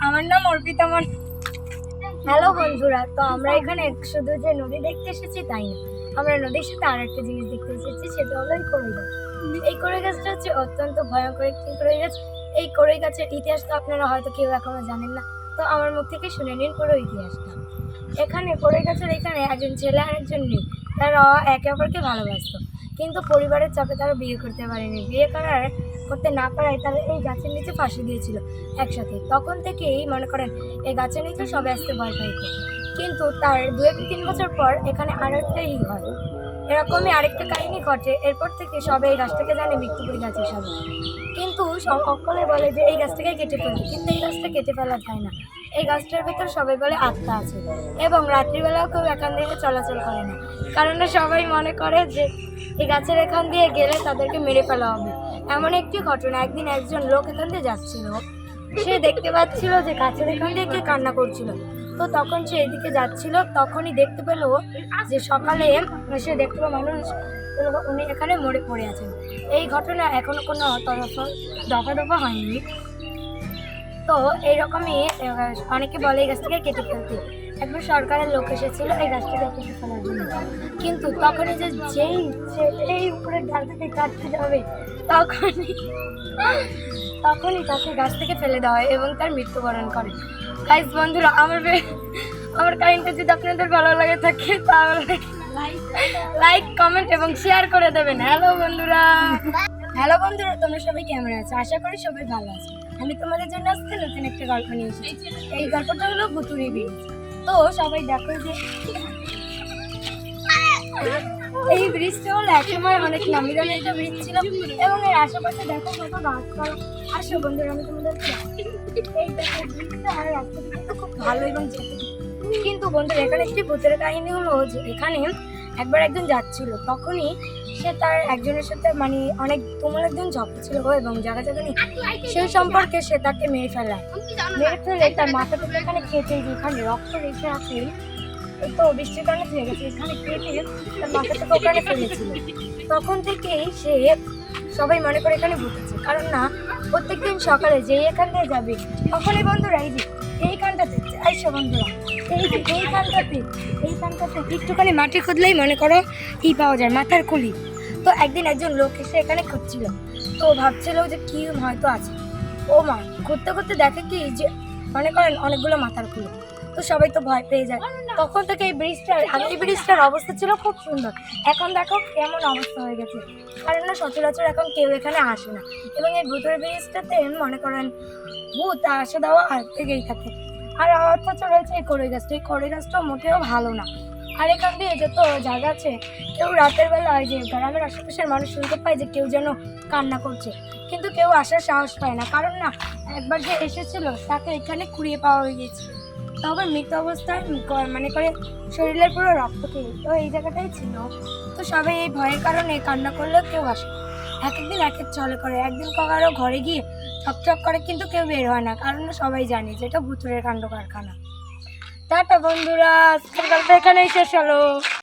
আমার নাম অর্পিতা মন হ্যালো বন্ধুরা, তো আমরা এখানে শুধু যে নদী দেখতে এসেছি, তাই না? আমরা নদীর সাথে আর একটা জিনিস দেখতে এসেছি, সেটা হলো এই কড়ই গাছ। এই কড়ই গাছটা হচ্ছে অত্যন্ত ভয়ঙ্কর একটি কড়ই গাছ। এই কড়ই গাছের ইতিহাস তো আপনারা হয়তো কেউ এখনও জানেন না। তো আমার মুখ থেকে শুনে নিন পুরো ইতিহাসটা। এখানে কড়ই গাছের এখানে একজন ছেলে আর একজন মেয়ে। তারা একে অপরকে ভালোবাসত। কিন্তু পরিবারের চাপে তারা বিয়ে করতে পারেনি। বিয়ে করার করতে না পারায় তারা এই গাছের নিচে ফাঁসি দিয়েছিল একসাথে। তখন থেকেই মনে করেন এই গাছের নিচে সবাই আসতে ভয় পাইতো কিন্তু তার দু এক তিন বছর পর এখানে আরেকটাই হয়। এরকমই আরেকটা কাহিনী ঘটে, এরপর থেকে সবাই এই গাছটাকে জানে মৃত্যুপুরী গাছের সাথে কিন্তু সকলে বলে যে, এই গাছটাকে কেটে ফেলে। কিন্তু এই গাছটা কেটে ফেলা যায় না। এই গাছটার ভেতর সবাই বলে আত্মা আছে এবং রাত্রিবেলাও কেউ এখান থেকে চলাচল করে না। কারণ সবাই মনে করে যে, এই গাছের এখান দিয়ে গেলে তাদেরকে মেরে ফেলা হবে। এমন একটি ঘটনা, একদিন একজন লোক এখান দিয়ে যাচ্ছিল। সে দেখতে পাচ্ছিল যে গাছের এখান দিয়ে কে কান্না করছিল। তো তখন সে এদিকে যাচ্ছিল, তখনই দেখতে পেল যে সকালে সে দেখল মানুষ, উনি এখানে মরে পড়ে আছেন। এই ঘটনা এখনও কোনো তরফ দফা দফা হয়নি। তো এইরকমই অনেকে বলে এই গাছ থেকে কেটে ফেলতে। একবার সরকারের লোক এসেছিল, এই গাছটাকে কেটে ফেলার জন্য। কিন্তু তখনই যে যেই এই উপরের ডাল থেকে কাটতে যাবে, তখনই তখনই তাকে গাছ থেকে ফেলে দেওয়া হয় এবং তার মৃত্যুবরণ করে। গাইজ বন্ধুরা, আমার আমার কাহিনীটা যদি আপনাদের ভালো লাগে থাকে, তাহলে লাইক কমেন্ট এবং শেয়ার করে দেবেন। হ্যালো বন্ধুরা। হ্যালো বন্ধুরা, তোমরা সবাই কেমন আছো? আশা করি সবাই ভালো আছো। আমি তোমাদের জন্য আজকে নতুন একটা গল্প নিয়ে এসেছি। এই গল্পটা হলো ভুতুরি ব্রিজ তো সবাই দেখো যে এই ব্রিজটা হলো একসময় অনেক নামি দামি একটা ব্রিজ ছিল। এবং এর আশেপাশে দেখো কত গাছপালা। আসো বন্ধুরা, আমি তোমাদের খুব ভালো এবং কিন্তু বন্ধুরা, এখানে একটি ভূতের কাহিনী হলো যে এখানে একবার একজন যাচ্ছিল, তখনই সে তার একজনের সাথে মানে অনেক তোমার একজন ঝগড়া ছিল এবং জায়গা জায়গা নিয়ে সেই সম্পর্কে সে তাকে মেরে ফেলায় মেরে ফেলে তার মাথাটা এখানে কেটে যেখানে রক্ত রেখে এই তো বৃষ্টির কারণে ফেলে গেছে, এখানে কেটে তার মাথাটাকে ওখানে ফেলেছিল। তখন থেকেই সে সবাই মনে করে এখানে ভুগেছে কারণ না, প্রত্যেকদিন সকালে যেই এখান দিয়ে যাবে, তখনই বন্ধুরা এই যে এইখানটাতে আইসো বন্ধুরা, এই যে এইখানটাতে এইখানটাতে একটুখানি মাটি খুঁজলেই মনে করো ই পাওয়া যায়, মাথার খুলি তো একদিন একজন লোক এসে এখানে খুঁজছিল। তো ভাবছিল যে কি হয়তো আছে। ও মা ঘুরতে ঘুরতে দেখে কি যে মনে করেন অনেকগুলো মাথার খুলি তো সবাই তো ভয় পেয়ে যায়। তখন থেকে এই ব্রিজটার এই ব্রিজটার অবস্থা ছিল খুব সুন্দর। এখন দেখো কেমন অবস্থা হয়ে গেছে। কারণ না, সচরাচর এখন কেউ এখানে আসে না। এবং এই ভূতের ব্রিজটাতে মনে করেন ভূত আসা দেওয়া থেকেই থাকে। আর অথচ রয়েছে এই কড়ই গাছটা। এই কড়ই গাছটা মোটেও ভালো না। আর এখান দিয়ে যত জায়গা আছে, কেউ রাতের বেলা ওই যে গ্রামের আশেপাশের মানুষ শুনতে পায় যে কেউ যেন কান্না করছে। কিন্তু কেউ আসার সাহস পায় না। কারণ না, একবার যে এসেছিল, তাকে এখানে কুড়িয়ে পাওয়া হয়ে গেছে। তবে মৃত অবস্থায় মানে করে শরীরের পুরো রক্ত খেয়ে, তো এই জায়গাটাই ছিল। তো সবাই এই ভয়ের কারণে কান্না করলেও কেউ আসে। এক একদিন এক এক চলে করে, একদিন কারও ঘরে গিয়ে চকচক করে, কিন্তু কেউ বের হয় না। কারণ সবাই জানে যে এটা ভুতুরের কাণ্ড কারখানা। টাটা বন্ধুরা আজকের গল্প এখানেই শেষ হলো।